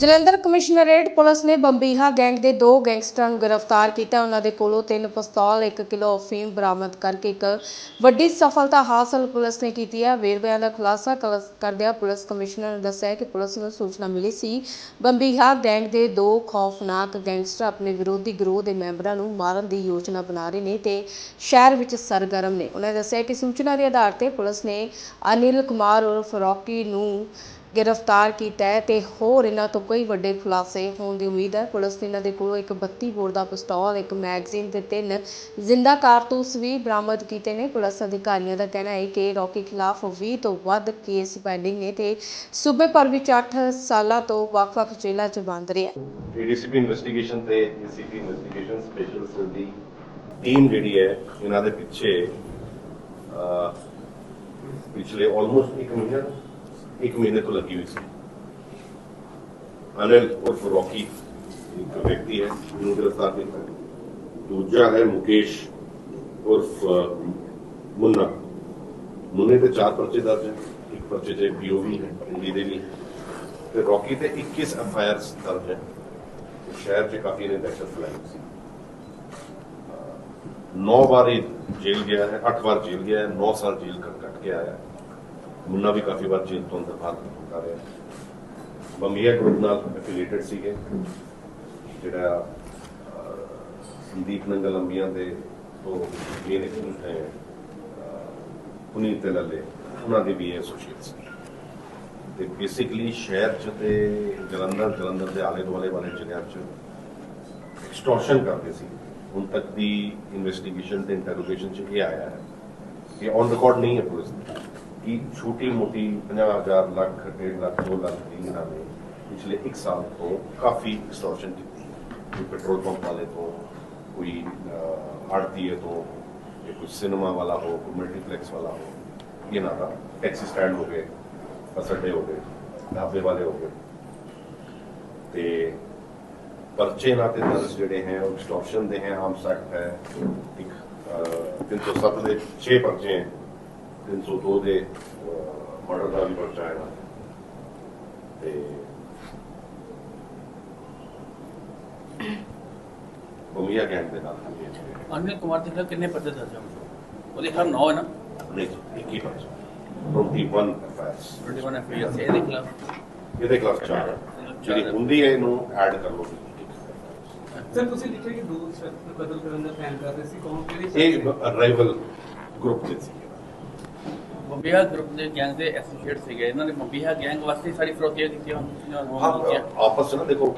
Jalandhar commissionerate police ਨੇ Bambiha gang ਦੇ ਦੋ ਗੈਂਗਸਟਰਾਂ ਨੂੰ ਗ੍ਰਿਫਤਾਰ ਕੀਤਾ। ਉਹਨਾਂ ਦੇ ਕੋਲੋਂ ਤਿੰਨ ਪਿਸਤੌਲ 1 ਕਿਲੋ ਅਫੀਮ ਬਰਾਮਦ ਕਰਕੇ ਇੱਕ ਵੱਡੀ ਸਫਲਤਾ ਹਾਸਲ ਪੁਲਿਸ ਨੇ ਕੀਤੀ ਹੈ। ਵੇਰਵਿਆਂ ਦਾ ਖੁਲਾਸਾ ਕਰ- ਕਰਦਿਆਂ ਪੁਲਿਸ ਕਮਿਸ਼ਨਰ ਨੇ ਦੱਸਿਆ ਕਿ ਪੁਲਿਸ ਨੂੰ ਸੂਚਨਾ ਮਿਲੀ ਸੀ, ਬੰਬੀਹਾ ਗੈਂਗ ਦੇ ਦੋ ਖੌਫਨਾਕ ਗੈਂਗਸਟਰ ਆਪਣੇ ਵਿਰੋਧੀ ਗਰੋਹ ਦੇ ਮੈਂਬਰਾਂ ਨੂੰ ਮਾਰਨ ਦੀ ਯੋਜਨਾ ਬਣਾ ਰਹੇ ਨੇ ਤੇ ਸ਼ਹਿਰ ਵਿੱਚ ਸਰਗਰਮ ਨੇ। ਉਹਨਾਂ ਨੇ ਦੱਸਿਆ ਕਿ ਸੂਚਨਾ ਦੇ ਆਧਾਰ ਤੇ ਪੁਲਿਸ ਨੇ ਅਨਿਲ ਕੁਮਾਰ ਉਰਫ ਰੌਕੀ ਨੂੰ ਗ੍ਰਿਫਤਾਰ ਕੀਤਾ ਹੈ ਤੇ ਹੋਰ ਇਹਨਾਂ ਤੋਂ ਕਈ ਵੱਡੇ ਖੁਲਾਸੇ ਹੋਣ ਦੀ ਉਮੀਦ ਹੈ। ਪੁਲਿਸ ਨੇ ਇਹਨਾਂ ਦੇ ਕੋਲੋਂ ਇੱਕ 32 ਬੋਰ ਦਾ ਪਿਸਤੌਲ, ਇੱਕ ਮੈਗਜ਼ੀਨ ਤੇ ਤਿੰਨ ਜ਼ਿੰਦਾ ਕਾਰਤੂਸ ਵੀ ਬਰਾਮਦ ਕੀਤੇ ਨੇ। ਪੁਲਿਸ ਅਧਿਕਾਰੀਆਂ ਦਾ ਕਹਿਣਾ ਹੈ ਕਿ ਰੌਕੀ ਖਿਲਾਫ 20 ਤੋਂ ਵੱਧ ਕੇਸ ਪੈਂਡਿੰਗ ਨੇ ਤੇ ਸੂਬੇ ਭਰ ਵਿੱਚ 8 ਸਾਲਾਂ ਤੋਂ ਵੱਖ-ਵੱਖ ਜੇਲ੍ਹਾਂ 'ਚ ਬੰਦ ਰਿਹਾ ਏਡੀਸੀਪੀ ਇਨਵੈਸਟੀਗੇਸ਼ਨ ਤੇ ਏਸੀਪੀ ਇਨਵੈਸਟੀਗੇਸ਼ਨ ਸਪੈਸ਼ਲ ਸੈੱਲ ਦੀ ਟੀਮ ਜਿਹੜੀ ਹੈ, ਇਹਨਾਂ ਦੇ ਪਿੱਛੇ ਪਿਛਲੇ ਆਲਮੋਸਟ 1 ਮਹੀਨਾ 1 ਮਹੀਨੇ ਤੋਂ ਲੱਗੀ ਹੋਈ ਸੀ ਅਨਿਲ ਉਰਫ ਰੌਕੀ ਇੱਕ ਵਿਅਕਤੀ ਹੈ ਜਿਹਨੂੰ ਗ੍ਰਿਫਤਾਰ ਕੀਤਾ ਦੂਜਾ ਹੈ ਮੁਕੇਸ਼ ਉਰਫ ਮੁੰਨਾ ਮੁੰਨੇ ਤੇ ਚਾਰ ਪਰਚੇ ਦਰਜ ਹੈ ਇੱਕ ਪਰਚੇ ਤੇ ਪੀਓਵੀ ਹੈ ਕੁੜੀ ਦੇ ਵੀ ਤੇ ਰੌਕੀ ਤੇ 21 ਐਫ ਦਰਜ ਹੈ ਸ਼ਹਿਰ 'ਚ ਕਾਫੀ ਨੇ ਦਹਿਸ਼ਤ ਫੈਲਾਈ ਸੀ 9 ਵਾਰ ਇਹ ਜੇਲ੍ਹ ਗਿਆ ਹੈ 8 ਵਾਰ ਜੇਲ੍ਹ ਗਿਆ ਹੈ 9 ਸਾਲ ਜੇਲ੍ਹ ਕੱਟ ਕੱਟ ਕੇ ਆਇਆ ਹੈ ਮੁੰਨਾ ਵੀ ਕਾਫੀ ਵਾਰ ਜੇਲ੍ਹ ਤੋਂ ਅੰਦਰ ਬਾਹਰ ਕਰ ਰਿਹਾ ਹੈ। ਬੰਗੀਆ ਗਰੁੱਪ ਨਾਲ ਐਫੀਲੀਏਟਡ ਸੀਗੇ। ਜਿਹੜਾ ਸੰਦੀਪ ਨੰਗਲ ਅੰਬੀਆਂ ਦੇ ਤੋਂ ਮੇਨ ਐਕਟਿਵ ਹੈ ਪੁਨੀਤ ਤੇ ਲੱਲੇ। ਉਹਨਾਂ ਦੇ ਵੀ ਐਸੋਸੀਏਟ ਸੀ। ਤੇ ਬੇਸਿਕਲੀ ਸ਼ਹਿਰ ਚ ਤੇ ਜਲੰਧਰ ਜਲੰਧਰ ਦੇ ਆਲੇ ਦੁਆਲੇ ਵਾਲੇ ਜ਼ਿਲ੍ਹਿਆਂ ਚ ਐਕਸਟੋਰਸ਼ਨ ਕਰਦੇ ਸੀ। ਹੁਣ ਤੱਕ ਦੀ ਇਨਵੈਸਟੀਗੇਸ਼ਨ ਤੇ ਇੰਟਰੋਗੇਸ਼ਨ ਚ ਇਹ ਆਇਆ ਹੈ ਕਿ ਔਨ ਰਿਕਾਰਡ ਨਹੀਂ ਹੈ ਪੁਲਿਸ ਦੀ। ਕਿ ਛੋਟੀ ਮੋਟੀ 50000 ਲੱਖ 1.5 ਲੱਖ 2 ਲੱਖ ਦੀ ਇਹਨਾਂ ਨੇ ਪਿਛਲੇ 1 ਸਾਲ ਤੋਂ ਕਾਫੀ ਐਕਸਟੋਰਸ਼ਨ ਕੀਤੀ ਕੋਈ ਪੈਟਰੋਲ ਪੰਪ ਵਾਲੇ ਤੋਂ ਕੋਈ ਆੜਤੀਏ ਤੋਂ ਕੋਈ ਸਿਨੇਮਾ ਵਾਲਾ ਹੋ ਕੋਈ ਮਲਟੀਪਲੈਕਸ ਵਾਲਾ ਹੋ ਇਹਨਾਂ ਦਾ ਟੈਕਸੀ ਸਟੈਂਡ ਹੋ ਗਏ ਬੱਸ ਅੱਡੇ ਹੋ ਗਏ ਢਾਬੇ ਵਾਲੇ ਹੋ ਗਏ। ਤੇ ਪਰਚੇ ਨਾ ਤੇ ਦਰਜ ਜਿਹੜੇ ਹੈ ਉਹ ਐਕਸਟੋਰਸ਼ਨ ਦੇ ਹੈ ਆਮ ਸੈਕਟ ਹੈ। ਇੱਕ ਅਹ, 307 ਦੇ 6 ਪਰਚੇ ਹੈ। 302 ਦੇ ਮਰਡਰ ਦਾ ਵੀ ਪਰਚਾ ਹੈ ਤੇ ਬਮੀਆ ਗੈਂਗ ਦੇ ਨਾਲ। ਅਨਿਲ ਕੁਮਾਰ ਦੇ ਕਿੰਨੇ ਪਰਚੇ ਦਰਜ ਹਨ ਉਹਦੇ ਖਿਲਾਫ 9 ਹੈ ਨਾ? ਨਹੀਂ ਇੱਕ ਹੀ ਪਰਚਾ। 21 ਐਫਆਈਆਰਸ 21 ਐਫਆਈਆਰ ਸੇ ਇਹਦੇ ਖਿਲਾਫ? ਇਹਦੇ ਖਿਲਾਫ ਚਾਰ ਹੈ। ਜਿਹੜੀ ਹੁੰਦੀ ਹੈ ਇਹਨੂੰ ਐਡ ਕਰ ਲਓ। ਸਰ ਤੁਸੀਂ ਲਿਖਿਆ ਕਿ ਦੋ ਸ਼ਖਸ ਕਤਲ ਕਰਨ ਦਾ ਪਲਾਨ ਕਰ ਰਹੇ ਸੀ? ਕੌਣ ਕਿਹੜੇ ਇਹ ਰਾਈਵਲ ਗਰੁੱਪ ਦੇ ਸੀ। ਬੰਬੀਹਾ ਗਰੁੱਪ ਦੇ ਗੈਂਗ ਦੇ ਐਸੋਸੀਏਟ ਸੀਗੇ। ਇਹਨਾਂ ਨੇ ਬੰਬੀਹਾ ਗੈਂਗ ਵਾਸਤੇ ਸਾਰੀ ਫਰੋਤੀਆਂ ਕੀਤੀਆਂ ਹੁੰਦੀਆਂ ਹਾਂ ਹੁੰਦੀਆਂ ਆਪਸ 'ਚ ਨਾ ਦੇਖੋ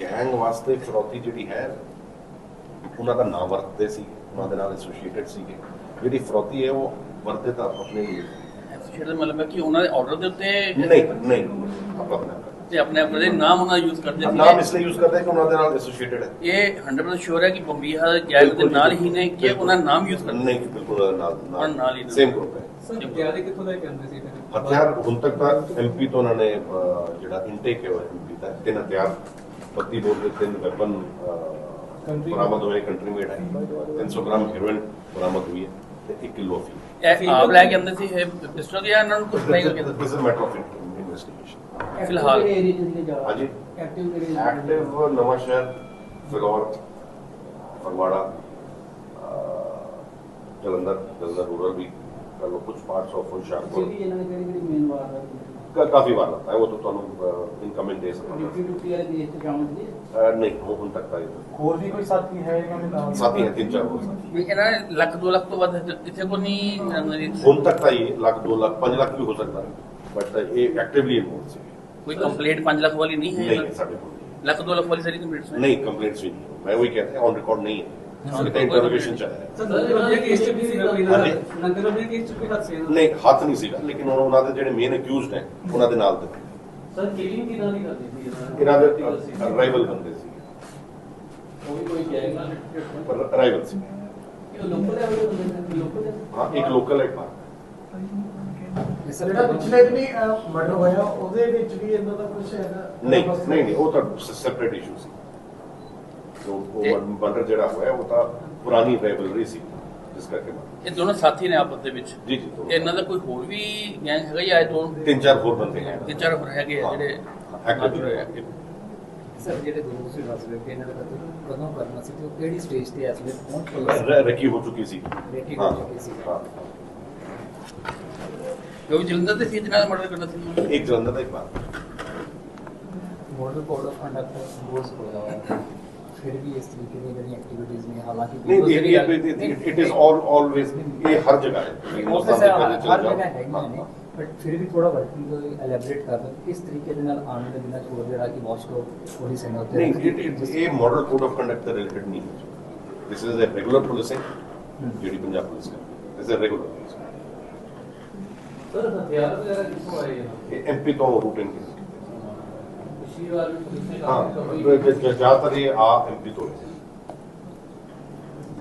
ਗੈਂਗ ਵਾਸਤੇ ਫਿਰੌਤੀ ਜਿਹੜੀ ਹੈ ਉਹਨਾਂ ਦਾ ਨਾਮ ਵਰਤਦੇ ਸੀ ਉਹਨਾਂ ਦੇ ਨਾਲ ਐਸੋਸੀਏਟਡ ਸੀਗੇ। ਜਿਹੜੀ ਫਿਰੌਤੀ ਹੈ ਉਹ ਵਰਤੇ ਤਾਂ ਆਪਣੇ ਲਈ ਐਸੋਸੀਏਟ ਦਾ ਮਤਲਬ ਹੈ ਕਿ ਉਹਨਾਂ ਦੇ ਆਰਡਰ ਦੇ ਉੱਤੇ ਨਹੀਂ ਨਹੀਂ ਆਪਾਂ ਆਪਣਾ ਤੇ ਆਪਣੇ ਆਪਣੇ ਦੇ ਨਾਮ ਉਹਨਾਂ ਯੂਜ਼ ਕਰਦੇ ਨਾਮ ਇਸ ਸੀ ਲਈ ਯੂਜ਼ ਕਰਦੇ ਕਿ ਉਹਨਾਂ ਦੇ ਨਾਲ ਐਸੋਸੀਏਟਡ ਹੈ। ਇਹ 100% ਸ਼ੋਰ ਹੈ ਕਿ ਬੰਬੀਹਾ ਗੈਂਗ ਦੇ ਨਾਲ ਹੀ ਨੇ ਕਿ ਉਹਨਾਂ ਦਾ ਨਾਮ ਯੂਜ਼ ਕਰਦੇ ਨਹੀਂ ਬਿਲਕੁਲ ਨਾਲ ਨਾਲ ਹੀ। ਸੇਮ ਗਰੁੱਪ ਹੈ। ਸਰ ਤਿਆਰੀ ਕਿੱਥੋਂ ਦਾ ਕਰਦੇ ਸੀ ਫਿਰ? ਹਥਿਆਰ ਹੁਣ ਤੱਕ ਤਾਂ ਐਮਪੀ ਤੋਂ ਉਹਨਾਂ ਨੇ ਜਿਹੜਾ ਇਨਟੇਕ ਹੈ ਉਹ ਐਮਪੀ ਦਾ ਤਿੰਨ ਹਥਿਆਰ 32 ਬੋਰ ਦੇ ਤਿੰਨ ਵੈਪਨ ਬਰਾਮਦ ਹੋਏ ਕੰਟਰੀ ਮੇਡ ਹੈ। 300 ਗ੍ਰਾਮ ਹੈਰੋਇਨ ਬਰਾਮਦ ਹੋਈ ਹੈ ਤੇ 1 ਕਿਲੋ ਫੀ ਇਹ ਆਪ ਲੈ ਕੇ ਆਉਂਦੇ ਸੀ ਇਹ ਪਿਸਟਲ ਜਾਂ ਇਹਨਾਂ ਨੂੰ ਕੁਝ ਨਹੀਂ ਕਰਕੇ? This is matter of investigation ਫਿਲਹਾਲ। ਹਾਂਜੀ। ਐਕਟਿਵ ਨਵਾਂ ਸ਼ਹਿਰ ਫਿਲੌਰ ਫਗਵਾੜਾ ਜਲੰਧਰ ਜਲੰਧਰ ਰੂਰਲ ਵੀ ਕਰ ਲਓ ਕੁਝ ਪਾਰਟਸ ਆਫ ਹੁਸ਼ਿਆਰਪੁਰ ਕਾ- ਕਾਫੀ ਵਾਰ ਲੱਗਦਾ ਹੈ ਉਹ ਤਾਂ ਤੁਹਾਨੂੰ ਇਨਕਮਿੰਗ ਦੇ ਸਕਦਾ। ਨਹੀਂ ਉਹ ਹੁਣ ਤੱਕ ਤਾਂ ਇਹ- ਹੋਰ ਵੀ ਕੋਈ ਸਾਥੀ ਹੈ ਇਹਨਾਂ ਦੇ ਨਾਲ? ਸਾਥੀ ਹੈ ਤਿੰਨ ਚਾਰ ਹੋਰ। ਸਾਥੀ ਵੀ ਇਹਨਾਂ ਨੇ ਲੱਖ 2 ਲੱਖ ਤੋਂ ਵੱਧ ਕਿਥੇ ਕੋ ਨਹੀਂ ਇਹਨਾਂ ਹੁਣ ਤੱਕ ਤਾਂ ਇਹ ਲੱਖ 2 ਲੱਖ 5 ਲੱਖ ਵੀ ਹੋ ਸਕਦਾ। ਬਟ ਇਹ ਐਕਟਿਵਲੀ ਇਨਵੋਲਵ ਸੀ ਕੋਈ ਕੰਪਲੀਟ 5 ਲੱਖ ਵਾਲੀ ਨਹੀਂ ਹੈ ਨਹੀਂ? ਸਾਡੇ ਕੋਲ ਨਹੀਂ। ਲੱਖ 2 ਲੱਖ ਵਾਲੀ ਸਾਰੀ ਕੰਪਲੀਟ ਨਹੀਂ ਕੰਪਲੇਂਟਸ ਵੀ ਨਹੀਂ ਮੈਂ ਉਹੀ ਕਹਿੰਦਾ ਔਨ ਰਿਕਾਰਡ ਨਹੀਂ ਹੈ On ਕਿਤੇ record ਇੰਟਰੋਗੇਸ਼ਨ ਚੱਲ ਰਿਹਾ ਹੈ ਸਰ ਨੰਗਲ ਕੇਸ ਚ ਵੀ ਸੀਗਾ ਕੋਈ ਨਾ ਹਾਂਜੀ। ਨੰਗਲ ਦੇ ਕੇਸ ਚ ਕੋਈ ਹਾਦਸੇ ਨਾਲ ਨਹੀਂ ਹੱਥ ਨਹੀਂ ਸੀਗਾ ਲੇਕਿਨ ਉਹਨਾਂ- ਉਹਨਾਂ ਦੇ ਜਿਹੜੇ ਮੇਨ ਅਕਿਊਜ਼ਡ ਹੈ ਉਹਨਾਂ ਦੇ ਨਾਲ ਦੇ ਸਰ ਕਿਲਿੰਗ ਕਿਦਾਂ ਦੀ ਕਰਦੇ ਸੀ ਇਹਨਾਂ ਦੇ ਰਾਈਵਲ ਬੰਦੇ ਸੀ ਉਹ ਵੀ ਕੋਈ ਗੈਂਗ ਨਾਲ ਪਰ ਰਾਈਵਲ ਸੀ ਇਹ ਲੋਕਲ ਹੈ ਉਹ ਲੋਕਲ ਹੈ ਹਾਂ ਇੱਕ ਲੋਕਲ ਹੈ ਇੱਕ ਬਾਹਰ ਜਿਹੜਾ ਪਿਛਲੇ ਦਿਨੀ ਮਰਡਰ ਹੋਇਆ ਉਹਦੇ ਵਿੱਚ ਵੀ ਇਹਨਾਂ ਦਾ ਕੁਝ ਹੈਗਾ? ਨਹੀਂ ਨਹੀਂ ਨਹੀਂ ਉਹ ਤਾਂ ਸੈਪਰੇਟ ਇਸ਼ੂ ਸੀ। ਉਹ ਮਰਡਰ ਜਿਹੜਾ ਹੋਇਆ ਉਹ ਤਾਂ ਪੁਰਾਣੀ ਰਾਈਵਲਰੀ ਸੀ ਜਿਸ ਕਰਕੇ ਇਹ ਦੋਨੋਂ ਸਾਥੀ ਨੇ ਆਪਸ ਦੇ ਵਿੱਚ? ਜੀ ਜੀ। ਇਹਨਾਂ ਦਾ ਕੋਈ ਹੋਰ ਵੀ ਗੈਂਗ ਹੈਗਾ ਜਾਂ ਇਹ ਦੋ ਤਿੰਨ ਚਾਰ ਹੋਰ ਬੰਦੇ ਹੈ ਤਿੰਨ ਚਾਰ ਹੋਰ ਹੈਗੇ ਆ ਜਿਹੜੇ ਐਕਟਿਵ ਹੈ। ਸਰ ਜਿਹੜੇ ਗੁਰੂ ਰਹੇ ਹੋ ਕਿ ਇਹਨਾਂ ਦਾ ਕਦੋਂ ਕਰਨਾ ਸੀ ਤੇ ਉਹ ਕਿਹੜੀ ਸਟੇਜ ਤੇ ਇਸ ਵੇਲੇ? ਪਹੁੰਚ ਗਏ ਸੀ? ਰ- ਰੱਖੀ ਹੋ ਚੁੱਕੀ ਸੀ। ਰੇਕੀ ਹਾਂ, ਚੁੱਕੀ ਸੀ। ਹਾਂ। ਕਿਉਂਕਿ ਜਲੰਧਰ ਦੇ ਸੀ ਨਾਲ ਮਰਡਰ ਕਰਨਾ ਸੀ ਇੱਕ ਜਲੰਧਰ ਦਾ ਇੱਕ ਬਾਤ model code of conduct impose ਹੋਇਆ ਹੈ। ਫਿਰ ਵੀ ਇਸ ਤਰੀਕੇ ਦੀਆਂ ਜਿਹੜੀਆਂ ਐਕਟੀਵਿਟੀਜ਼ ਨੇ ਹਾਲਾਂਕਿ ਨਹੀਂ ਜਿਹੜੀ ਇਟ ਇਜ਼ ਆਲ ਆਲਵੇਜ਼ ਇਹ ਹਰ ਜਗ੍ਹਾ ਹੈ। ਦੇ ਹਰ ਜਗ੍ਹਾ ਜਾਓ। ਹੈਗੀਆਂ ਨੇ ਬਟ ਫਿਰ ਵੀ ਥੋੜਾ ਵਰਕਿੰਗ ਐਲੈਬੋਰੇਟ ਕਰ ਦਿਓ ਕਿਸ ਤਰੀਕੇ ਦੇ ਨਾਲ ਆਉਣ ਵਾਲੇ ਦਿਨਾਂ 'ਚ ਹੋਰ ਜਿਹੜਾ ਕਿ ਵਾਸ਼ਕੋ ਪੁਲਿਸ ਹੈ ਉੱਤੇ ਨਹੀਂ ਇਹ ਮਾਡਲ ਕੋਡ ਆਫ ਕੰਡਕਟ ਦੇ ਰਿਲੇਟਡ ਨਹੀਂ ਹੈ। This is a regular policing ਜਿਹੜੀ ਪੰਜਾਬ ਪੁਲਿਸ ਕਰਦੀ this is a regular sir ਹਥਿਆਰ ਵਗੈਰਾ ਕਿੱਥੋਂ ਆਏ ਇਹ ਐਮਪੀ ਤੋਂ ਰੂਟਿੰਗ ਸ਼ੀਵਾਲ ਵੀ ਪੁਲਿਸ ਨੇ ਹਾਂ ਕਾਫੀ ਜ- ਜ- ਜ਼ਿਆਦਾਤਰ ਇਹ ਆ ਐਮਪੀ ਤੋਂ ਹੈ।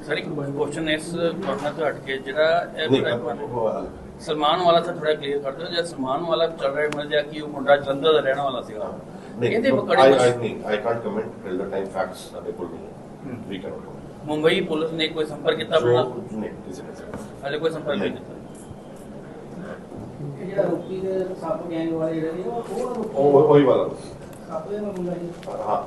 ਸਰ ਇੱਕ ਕੁਐਸਚਨ ਇਸ ਘਟਨਾ ਤੋਂ ਹਟ ਕੇ ਜਿਹੜਾ ਇਹ ਨਹੀਂ ਪੂਰਾ- ਉਹ- ਸਲਮਾਨ ਵਾਲਾ ਤਾਂ ਥੋੜਾ ਕਲੀਅਰ ਕਰ ਦਿਓ ਜੇ ਸਲਮਾਨ ਵਾਲਾ ਚੱਲ ਰਿਹਾ ਮਰ ਜਾ ਕਿ ਉਹ ਮੁੰਡਾ ਜਲੰਧਰ ਦਾ ਰਹਿਣ ਵਾਲਾ ਸੀਗਾ? ਨਹੀਂ ਇਹਦੇ I- ਬਕੜੇ I ਨਹੀਂ I can't comment till the time facts ਸਾਡੇ ਕੋਲ ਨਹੀਂ ਹੈ। ਵੀ ਕੈਨੋਟ ਮੁੰਬਈ ਪੁਲਿਸ ਨੇ ਕੋਈ ਸੰਪਰਕ ਕੀਤਾ ਜੋ ਨਹੀਂ ਕਿਸੇ ਨੇ ਹਲੇ ਕੋਈ ਸੰਪਰਕ ਨਹੀਂ ਨਹੀਂ। ਕੀਤਾ? ਜਿਹੜਾ ਰੋਕੀ ਦੇ ਸੱਪ ਗੈਂਗ ਵਾਲੇ ਜਿਹੜੇ ਨੇ ਉਹ ਉਹ ਉਹ ਵਾਲਾ। ਸੱਪ ਦੇ ਮੁੰਡਾ ਜੀ ਹਾਂ।